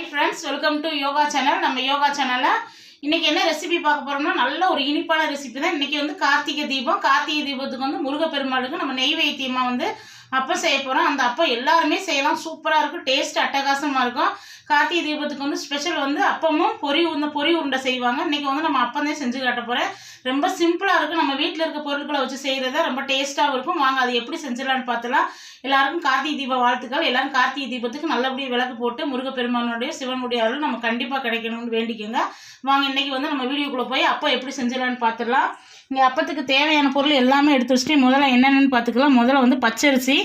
Hi friends welcome to yoga channel நம்ம யோகா சேனலில் இன்றைக்கி என்ன ரெசிபி பார்க்க போகிறோம்னா நல்ல ஒரு இனிப்பான ரெசிபி தான். இன்றைக்கி வந்து கார்த்திகை தீபம். கார்த்திகை தீபத்துக்கு வந்து முருகப்பெருமாளுக்கு நம்ம நெய்வேத்தியமாக வந்து அப்பம் செய்ய போகிறோம் அந்த அப்பம் எல்லாருமே செய்யலாம். சூப்பராக இருக்கும். டேஸ்ட் அட்டகாசமாக இருக்கும். கார்த்திகை தீபத்துக்கு வந்து ஸ்பெஷல் வந்து அப்பமும் பொரி உருண்டை பொரி உருண்டை செய்வாங்க. இன்றைக்கி வந்து நம்ம அப்பந்தே செஞ்சு காட்ட போகிறேன் ரொம்ப சிம்பிளாக இருக்கும். நம்ம வீட்டில் இருக்க பொருட்களை வச்சு செய்கிறத ரொம்ப டேஸ்ட்டாகவும் இருக்கும். வாங்க அது எப்படி செஞ்சிடலான்னு பார்த்தலாம். எல்லாருக்கும் கார்த்திகை தீப வாழ்த்துக்கள். எல்லாரும் கார்த்திகை தீபத்துக்கு நல்லபடியாக விளக்கு போட்டு முருகப்பெருமானுடைய சிவனுடைய அருள் நம்ம கண்டிப்பாக கிடைக்கணும்னு வேண்டிக்கோங்க. வாங்க இன்றைக்கி வந்து நம்ம வீடியோக்குள்ளே போய் அப்போ எப்படி செஞ்சிடலான்னு பார்த்துடலாம் இங்கே அப்பத்துக்கு தேவையான பொருள் எல்லாமே எடுத்து வச்சுட்டு முதல்ல என்னென்னு பார்த்துக்கலாம். முதல்ல வந்து பச்சரிசி.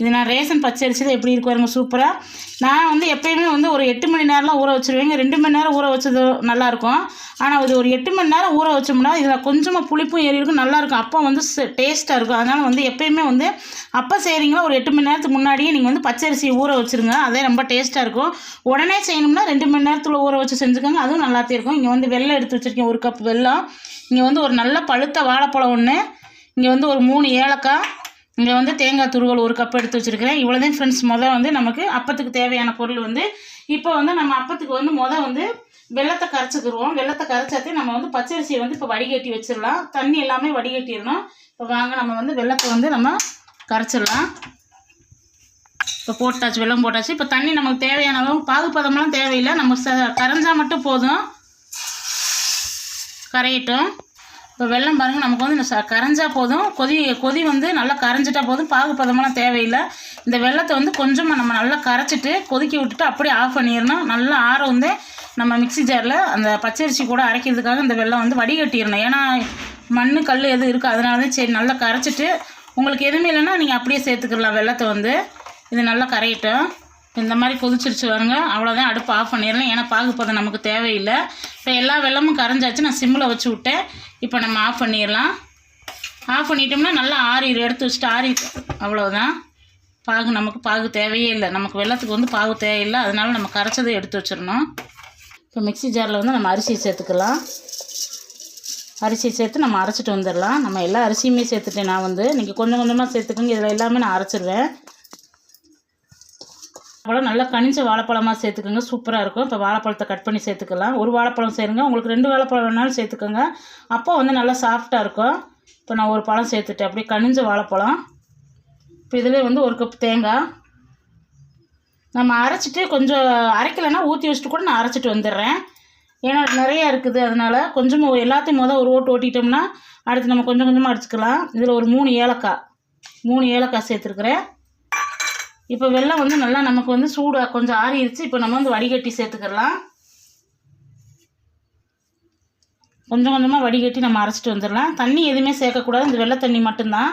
இது நான் ரேஷன் பச்சரிசி தான் எப்படி இருக்கு பாருங்க சூப்பராக நான் வந்து எப்போயுமே வந்து ஒரு எட்டு மணி நேரம்லாம் ஊற வச்சுருவேங்க. ரெண்டு மணி நேரம் ஊற வச்சது நல்லாயிருக்கும். ஆனால் இது ஒரு எட்டு மணி நேரம் ஊற வச்சோம்னா இதில் கொஞ்சமாக புளிப்பும் ஏறி இருக்கும் நல்லாயிருக்கும். அப்போ வந்து டேஸ்ட்டாக இருக்கும். அதனால் வந்து எப்போயுமே வந்து அப்போ செய்கிறீங்களா ஒரு எட்டு மணி நேரத்துக்கு முன்னாடியே நீங்கள் வந்து பச்சரிசி ஊற வச்சுருங்க. அதே ரொம்ப டேஸ்ட்டாக இருக்கும். உடனே செய்யணும்னா ரெண்டு மணி நேரத்தில் ஊற வச்சு செஞ்சுக்கோங்க. அதுவும் நல்லாத்தே இருக்கும். இங்கே வந்து வெள்ளம் எடுத்து வச்சுருக்கேன் ஒரு கப் வெல்லம். இங்கே வந்து ஒரு நல்ல பழுத்த வாழைப்பழம் ஒன்று இங்கே வந்து ஒரு மூணு ஏலக்காய் இங்கே வந்து தேங்காய் துருவல் ஒரு கப் எடுத்து வச்சுருக்கிறேன். இவ்வளோதான் ஃப்ரெண்ட்ஸ் மொதல் வந்து நமக்கு அப்பத்துக்கு தேவையான பொருள் வந்து இப்போ வந்து நம்ம அப்பத்துக்கு வந்து மொதல் வந்து வெள்ளத்தை கரைச்சிக்கிடுவோம் வெள்ளத்தை கரைச்சாத்தே நம்ம வந்து பச்சரிசியை வந்து இப்போ வடிகட்டி வச்சிடலாம். தண்ணி எல்லாமே வடிகட்டிடணும். இப்போ வாங்க நம்ம வந்து வெள்ளத்தை வந்து நம்ம கரைச்சிடலாம். இப்போ போட்டாச்சு வெள்ளம் போட்டாச்சு. இப்போ தண்ணி நமக்கு தேவையான அளவு பாகுபதம்லாம் தேவையில்லை. நம்ம ச மட்டும் போதும். கரையட்டும். இப்போ வெள்ளம் பாருங்கள் நமக்கு வந்து இந்த ச கரைஞ்சா போதும். கொதி கொதி வந்து நல்லா கரைஞ்சிட்டா போதும். பாகுபதமெல்லாம் தேவையில்லை. இந்த வெள்ளத்தை வந்து கொஞ்சமாக நம்ம நல்லா கரைச்சிட்டு கொதிக்க விட்டுட்டு அப்படியே ஆஃப் பண்ணிடணும். நல்லா ஆற வந்து நம்ம மிக்ஸி ஜாரில் அந்த பச்சரிசி கூட அரைக்கிறதுக்காக இந்த வெள்ளம் வந்து வடிகட்டிடணும். ஏன்னா மண் கல் எதுவும் இருக்குது அதனால தான் சரி நல்லா கரைச்சிட்டு உங்களுக்கு எதுவுமே இல்லைன்னா நீங்கள் அப்படியே சேர்த்துக்கலாம் வெள்ளத்தை வந்து. இது நல்லா கரையட்டும். இந்த மாதிரி கொதிச்சிருச்சு வருங்க அவ்வளோதான் அடுப்பு ஆஃப் பண்ணிடலாம். ஏன்னா பாகுப்பதம் நமக்கு தேவையில்லை. இப்போ எல்லா வெள்ளமும் கரைஞ்சாச்சு. நான் சிம்மில் வச்சு விட்டேன். இப்போ நம்ம ஆஃப் பண்ணிடலாம். ஆஃப் பண்ணிட்டோம்னா நல்லா ஆறி எடுத்து வச்சுட்டு ஆறி அவ்வளோதான் பாகு நமக்கு பாகு தேவையே இல்லை. நமக்கு வெள்ளத்துக்கு வந்து பாகு தேவையில்லை. அதனால நம்ம கரைச்சதை எடுத்து வச்சிடணும். இப்போ மிக்ஸி ஜாரில் வந்து நம்ம அரிசி சேர்த்துக்கலாம். அரிசி சேர்த்து நம்ம அரைச்சிட்டு வந்துடலாம். நம்ம எல்லா அரிசியுமே சேர்த்துட்டேன் நான் வந்து. நீங்கள் கொஞ்சம் கொஞ்சமாக சேர்த்துக்கோங்க. இதில் எல்லாமே நான் அரைச்சிருவேன். அப்புறம் நல்லா கனிஞ்ச வாழைப்பழமாக சேர்த்துக்கோங்க. சூப்பராக இருக்கும். இப்போ வாழைப்பழத்தை கட் பண்ணி சேர்த்துக்கலாம். ஒரு வாழைப்பழம் சேருங்க. உங்களுக்கு ரெண்டு வாழைப்பழம் வேணாலும் சேர்த்துக்கோங்க. அப்போ வந்து நல்லா சாஃப்டாக இருக்கும். இப்போ நான் ஒரு பழம் சேர்த்துட்டேன். அப்படியே கனிஞ்ச வாழைப்பழம். இப்போ இதில் வந்து ஒரு கப் தேங்காய். நம்ம அரைச்சிட்டு கொஞ்சம் அரைக்கலைன்னா ஊற்றி வச்சுட்டு கூட நான் அரைச்சிட்டு வந்துடுறேன். ஏன்னா நிறையா இருக்குது. அதனால் கொஞ்சமாக எல்லாத்தையும் மொதல் ஒரு ஓட்டு ஓட்டிட்டோம்னா அடுத்து நம்ம கொஞ்சம் கொஞ்சமாக அடிச்சுக்கலாம். இதில் ஒரு மூணு ஏலக்காய். மூணு ஏலக்காய் சேர்த்துருக்குறேன். இப்போ வெள்ளம் வந்து நல்லா நமக்கு வந்து சூடாக கொஞ்சம் ஆறிடுச்சு இப்போ நம்ம வந்து வடிகட்டி சேர்த்துக்கலாம். கொஞ்சம் கொஞ்சமாக வடிகட்டி நம்ம அரைச்சிட்டு வந்துடலாம். தண்ணி எதுவுமே சேர்க்கக்கூடாது. இந்த வெள்ளை தண்ணி மட்டும்தான்.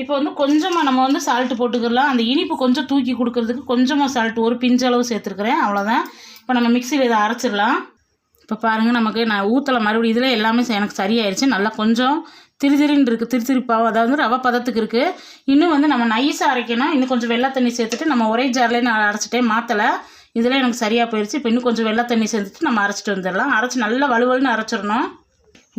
இப்போ வந்து கொஞ்சமாக நம்ம வந்து சால்ட்டு போட்டுக்கலாம். அந்த இனிப்பு கொஞ்சம் தூக்கி கொடுக்கறதுக்கு கொஞ்சமாக சால்ட்டு ஒரு பிஞ்சளவு சேர்த்துருக்குறேன். அவ்வளோதான் இப்போ நம்ம மிக்சியில் இதை அரைச்சிடலாம். இப்போ பாருங்கள் நமக்கு நான் ஊற்றலை மறுபடியும் இதில் எல்லாமே எனக்கு சரியாயிடுச்சு நல்லா கொஞ்சம் திரு திருன்னு இருக்குது திரு திருப்பாவும் அதாவது ரவை பதத்துக்கு இருக்குது இன்னும் வந்து நம்ம நைஸாக அரைக்கணும். இன்னும் கொஞ்சம் வெள்ளை தண்ணி சேர்த்துட்டு நம்ம ஒரே ஜார்லேயே நான் அரைச்சிட்டேன் மாற்றலை இதில் எனக்கு சரியாக போயிடுச்சு இப்போ இன்னும் கொஞ்சம் வெள்ளை தண்ணி சேர்த்துட்டு நம்ம அரைச்சிட்டு வந்துடலாம். அரைச்சி நல்லா வலுவலுன்னு அரைச்சிடணும்.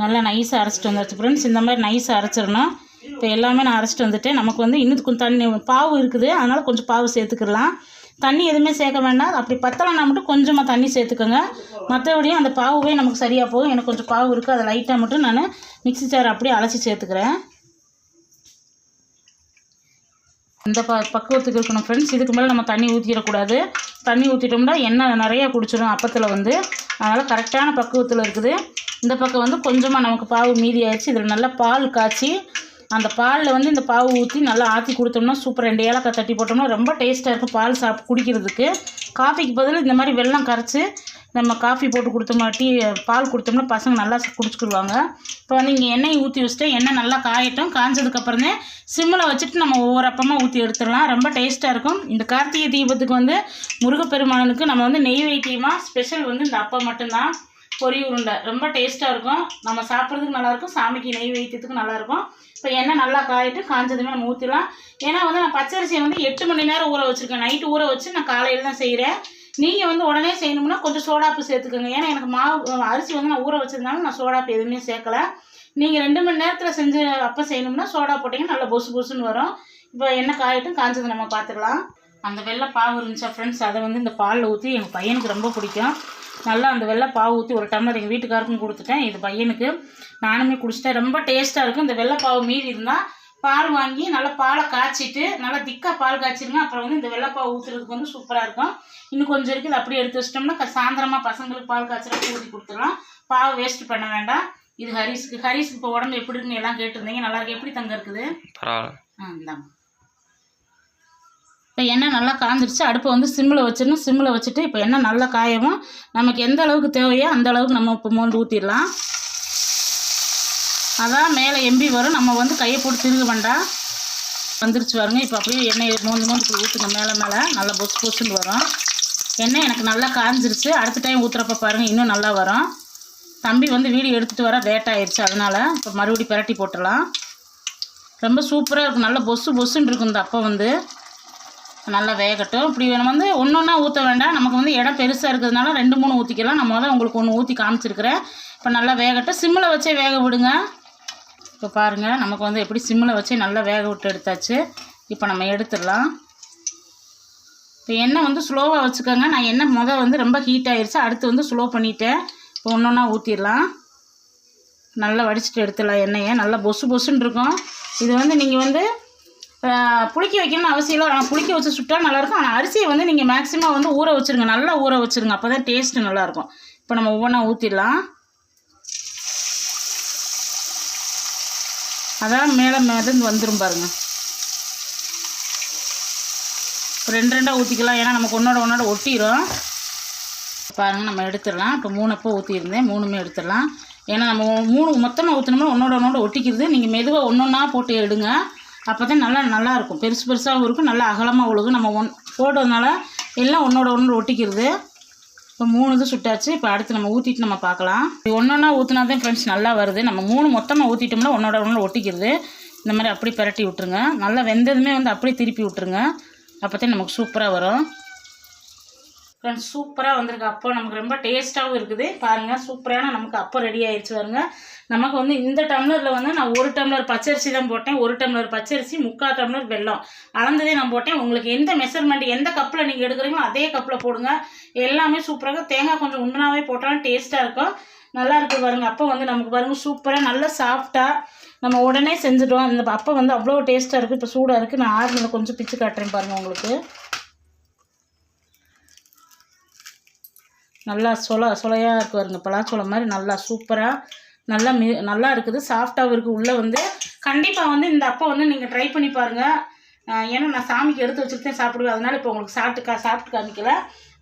நல்லா நைஸாக அரைச்சிட்டு வந்துடுச்சு ஃப்ரெண்ட்ஸ் இந்த மாதிரி நைஸாக அரைச்சிடணும். இப்போ எல்லாமே நான் அரைச்சிட்டு வந்துட்டேன். நமக்கு வந்து இன்னும் கொஞ்சம் தண்ணி பாவு இருக்குது. அதனால் கொஞ்சம் பாவு சேர்த்துக்கலாம் தண்ணி எதுவுமே சேர்க்க வேண்டாம். அப்படி பத்தலைன்னா மட்டும் கொஞ்சமாக தண்ணி சேர்த்துக்கோங்க. மற்றபடியும் அந்த பாவுவே நமக்கு சரியாக போகும். எனக்கு கொஞ்சம் பாவு இருக்குது அதை லைட்டாக மட்டும் நான் மிக்ஸி ஜார் அப்படியே அலசி சேர்த்துக்கிறேன். இந்த ப பக்குவத்துக்கு இருக்கணும் ஃப்ரெண்ட்ஸ் இதுக்கு மேலே நம்ம தண்ணி ஊற்றிடக்கூடாது தண்ணி ஊற்றிட்டோம்னா எண்ணெய் நிறையா குடிச்சிடும் அப்பத்தில் வந்து. அதனால் கரெக்டான பக்குவத்தில் இருக்குது. இந்த பக்கம் வந்து கொஞ்சமாக நமக்கு பாவு மீதி ஆயிடுச்சு. இதில் நல்லா பால் காய்ச்சி அந்த பாலில் வந்து இந்த பாவு ஊற்றி நல்லா ஆற்றி கொடுத்தோம்னா சூப்பர். ரெண்டு ஏலக்காய் தட்டி போட்டோம்னா ரொம்ப டேஸ்ட்டாக இருக்கும் பால் சாப் குடிக்கிறதுக்கு. காஃபிக்கு பதில் இந்த மாதிரி வெல்லம் கரைச்சி நம்ம காஃபி போட்டு கொடுத்தோம்னா டீ பால் கொடுத்தோம்னா பசங்க நல்லா குடிச்சுக்கிடுவாங்க இப்போ வந்து இங்கே எண்ணெய் ஊற்றி வச்சுட்டு எண்ணெய் நல்லா காயட்டும். காஞ்சதுக்கப்புறமே சிம்மில் வச்சுட்டு நம்ம ஒவ்வொரு அப்பமாக ஊற்றி எடுத்துடலாம். ரொம்ப டேஸ்ட்டாக இருக்கும். இந்த கார்த்திகை தீபத்துக்கு வந்து முருகப்பெருமானனுக்கு நம்ம வந்து நெய்வேத்தியமாக ஸ்பெஷல் வந்து இந்த அப்பம் மட்டும்தான். பொரி உருண்டை. ரொம்ப டேஸ்ட்டாக இருக்கும். நம்ம சாப்பிட்றதுக்கு நல்லாயிருக்கும். சாமிக்கு நெய் வைத்தியத்துக்கு நல்லாயிருக்கும். இப்போ எண்ணெய் நல்லா காயிட்டு காஞ்சதுமே நம்ம ஊற்றிடலாம் ஏன்னா வந்து நான் பச்சரிசியை வந்து எட்டு மணி நேரம் ஊற வச்சுருக்கேன். நைட்டு ஊற வச்சு நான் காலையில் தான் செய்கிறேன் நீங்கள் வந்து உடனே செய்யணும்னா கொஞ்சம் சோடாப்பு சேர்த்துக்கோங்க. ஏன்னா எனக்கு மாவு அரிசி வந்து நான் ஊற வச்சதுனால நான் சோடாப்பு எதுவுமே சேர்க்கலை. நீங்கள் ரெண்டு மணி நேரத்தில் செஞ்சு அப்போ செய்யணும்னா சோடா போட்டிங்கன்னா நல்லா பொசு பொசுன்னு வரும். இப்போ எண்ணெய் காயிட்டும் காஞ்சது நம்ம பார்த்துக்கலாம் அந்த வெள்ளை பாவு இருந்துச்சா ஃப்ரெண்ட்ஸ் அதை வந்து இந்த பாலில் ஊற்றி எங்கள் பையனுக்கு ரொம்ப பிடிக்கும். நல்லா அந்த வெள்ளை பாவு ஊற்றி ஒரு டம்ளர் எங்கள் வீட்டுக்காருக்கும் கொடுத்துட்டேன். இது பையனுக்கு. நானுமே குடிச்சிட்டேன். ரொம்ப டேஸ்ட்டாக இருக்கும். இந்த வெள்ளை பாவு மீறி இருந்தால் பால் வாங்கி நல்லா பாலை காய்ச்சிட்டு நல்லா திக்காக பால் காய்ச்சிருங்க. அப்புறம் வந்து இந்த வெள்ளைப்பாவு ஊற்றுறதுக்கு வந்து சூப்பராக இருக்கும். இன்னும் கொஞ்சம் இருக்குது. அப்படியே எடுத்து வச்சிட்டோம்னா க- சாயந்தரமா பசங்களுக்கு பால் காய்ச்சறப்ப ஊற்றி கொடுத்துடலாம். பாவு வேஸ்ட் பண்ண வேண்டாம். இது ஹரிஸ்க்கு. ஹரிஸ்க்கு இப்போ உடம்பு எப்படி இருக்குன்னு எல்லாம் கேட்டிருந்தீங்க. நல்லா இருக்கு? எப்படி தங்க இருக்குது? ஆ இந்தாங்க. இப்போ எண்ணெய் நல்லா காஞ்சிருச்சு அடுப்பை வந்து சிம்மில் வச்சிடணும். சிம்மில் வச்சுட்டு இப்போ எண்ணெய் நல்லா காயவும். நமக்கு எந்த அளவுக்கு தேவையோ அந்த அளவுக்கு நம்ம இப்போ மோந்து ஊற்றிடலாம் அதான் மேலே எம்பி வரும். நம்ம வந்து கையை போட்டு திருக வேண்டாம். வந்துருச்சு பாருங்க. இப்போ அப்படியே எண்ணெய் மூணு மூணு இப்படி ஊற்றுங்க மேலே மேலே நல்லா பொசு பொசுன்னு வரும். எண்ணெய் எனக்கு நல்லா காஞ்சிருச்சு. அடுத்த டைம் ஊற்றுறப்ப பாருங்கள் இன்னும் நல்லா வரும். தம்பி வந்து வீடியோ எடுத்துகிட்டு வர லேட் ஆயிடுச்சு அதனால் இப்போ மறுபடியும் பிரட்டி போட்டுடலாம். ரொம்ப சூப்பராக இருக்கும். நல்லா பொசு பொசுன்னு இருக்கும் இந்த அப்போ வந்து. நல்லா வேகட்டும். இப்படி நம்ம வந்து ஒன்று ஒன்றா ஊற்ற வேண்டாம். நமக்கு வந்து இடம் பெருசாக இருக்கிறதுனால ரெண்டு மூணு ஊற்றிக்கலாம் நம்ம தான் உங்களுக்கு ஒன்று ஊற்றி காமிச்சிருக்கிறேன். இப்போ நல்லா வேகட்டும். சிம்மில் வச்சே வேக விடுங்க. இப்போ பாருங்கள் நமக்கு வந்து எப்படி சிம்மில் வச்சே நல்லா வேக விட்டு எடுத்தாச்சு. இப்போ நம்ம எடுத்துடலாம். இப்போ எண்ணெய் வந்து ஸ்லோவாக வச்சுக்கோங்க. நான் எண்ணெய் முதல் வந்து ரொம்ப ஹீட் ஆயிருச்சு. அடுத்து வந்து ஸ்லோ பண்ணிட்டேன். இப்போ ஒன்று ஒன்றா ஊற்றிடலாம் நல்லா வடிச்சிட்டு எடுத்துடலாம் எண்ணெயை. நல்லா பொசு பொசுன்னு இருக்கும். இது வந்து நீங்கள் வந்து புளிக்க வைக்கணும்னு அவசியம் இல்லை. ஆனால் புளிக்க வச்சு சுட்டா நல்லாயிருக்கும். ஆனால் அரிசியை வந்து நீங்கள் மேக்ஸிமம் வந்து ஊற வச்சுருங்க. நல்லா ஊற வச்சுருங்க. அப்போ தான் டேஸ்ட்டு நல்லாயிருக்கும். இப்போ நம்ம ஒவ்வொன்றா ஊற்றிடலாம் அதான் மேலே மிதந்து வந்துடும் பாருங்க. இப்போ ரெண்டு ரெண்டாக ஊற்றிக்கலாம் ஏன்னா நமக்கு ஒன்றோட ஒன்றோட ஒட்டிடும் பாருங்கள் நம்ம எடுத்துடலாம். இப்போ மூணு அப்போ ஊற்றிருந்தேன் மூணுமே எடுத்துடலாம். ஏன்னா நம்ம மூணு மொத்தமாக ஊற்றினோம்னா ஒன்றோட ஒன்றோட ஒட்டிக்கிறது. நீங்கள் மெதுவாக ஒன்று ஒன்றா போட்டு எடுங்க. அப்போ தான் நல்லா நல்லாயிருக்கும். பெருசு பெருசாகவும் இருக்கும். நல்லா அகலமாக ஒழுகும் நம்ம ஒன் போடுறதுனால எல்லாம் ஒன்றோட ஒன்று ஒட்டிக்கிறது. இப்போ மூணு இது சுட்டாச்சு. இப்போ அடுத்து நம்ம ஊற்றிட்டு நம்ம பார்க்கலாம் இது ஒன்றொன்னா ஊற்றினா தான் ஃப்ரெண்ட்ஸ் நல்லா வருது. நம்ம மூணு மொத்தமாக ஊற்றிட்டோம்னா ஒன்றோட ஒன்று ஒட்டிக்கிறது. இந்த மாதிரி அப்படி பிரட்டி விட்ருங்க நல்லா வெந்ததுமே வந்து அப்படியே திருப்பி விட்ருங்க அப்போ தான் நமக்கு சூப்பராக வரும். ஃப்ரெண்ட்ஸ் சூப்பராக வந்திருக்கு. அப்போ நமக்கு ரொம்ப டேஸ்ட்டாகவும் இருக்குது. பாருங்கள் சூப்பரான நமக்கு அப்போ ரெடி ஆயிடுச்சு பாருங்க. நமக்கு வந்து இந்த டம்ளரில் வந்து நான் ஒரு டம்ளர் பச்சரிசி தான் போட்டேன். ஒரு டம்ளர் பச்சரிசி முக்கால் டம்ளர் வெல்லம். அளந்ததே நான் போட்டேன். உங்களுக்கு எந்த மெஷர்மெண்ட் எந்த கப்பில் நீங்கள் எடுக்கிறீங்களோ அதே கப்பில் போடுங்க. எல்லாமே சூப்பராக தேங்காய் கொஞ்சம் உண்டனாவே போட்டாலும் டேஸ்ட்டாக இருக்கும். நல்லா இருக்குது பாருங்க. அப்போ வந்து நமக்கு பாருங்க சூப்பராக நல்லா சாஃப்டாக நம்ம உடனே செஞ்சுட்டோம். அந்த அப்போ வந்து அவ்வளோ டேஸ்ட்டாக இருக்குது இப்போ சூடாக இருக்குது நான் ஆறுனதை கொஞ்சம் பிச்சு காட்டுறேன் பாருங்கள் உங்களுக்கு. நல்லா சொல சொலையாக இருக்கு பாருங்க பலாச்சோளம் மாதிரி நல்லா சூப்பராக நல்லா மி நல்லா இருக்குது சாஃப்டாகவும் இருக்குது உள்ளே வந்து கண்டிப்பாக வந்து இந்த அப்போ வந்து நீங்கள் ட்ரை பண்ணி பாருங்கள் ஏன்னா நான் சாமிக்கு எடுத்து வச்சுட்டு தான் சாப்பிடுவேன். அதனால் இப்போ உங்களுக்கு சாப்பிட்டு கா சாப்பிட்டு காமிக்கல.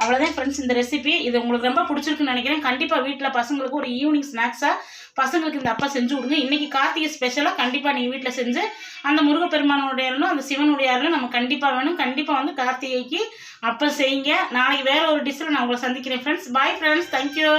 அவ்வளோதான் ஃப்ரெண்ட்ஸ் இந்த ரெசிபி இது உங்களுக்கு ரொம்ப பிடிச்சிருக்குன்னு நினைக்கிறேன். கண்டிப்பாக வீட்டில் பசங்களுக்கு ஒரு ஈவினிங் ஸ்நாக்ஸாக பசங்களுக்கு இந்த அப்பா செஞ்சு விடுங்க இன்றைக்கி கார்த்திகை ஸ்பெஷலாக கண்டிப்பாக நீங்கள் வீட்டில் செஞ்சு அந்த முருகப்பெருமானுடைய அந்த சிவனுடைய நம்ம கண்டிப்பாக வேணும். கண்டிப்பாக வந்து கார்த்திகைக்கு அப்போ செய்யுங்க. நாளைக்கு வேறு ஒரு டிஷ்ஷில் நான் உங்களை சந்திக்கிறேன் ஃப்ரெண்ட்ஸ் பாய் ஃப்ரெண்ட்ஸ் தேங்க்யூ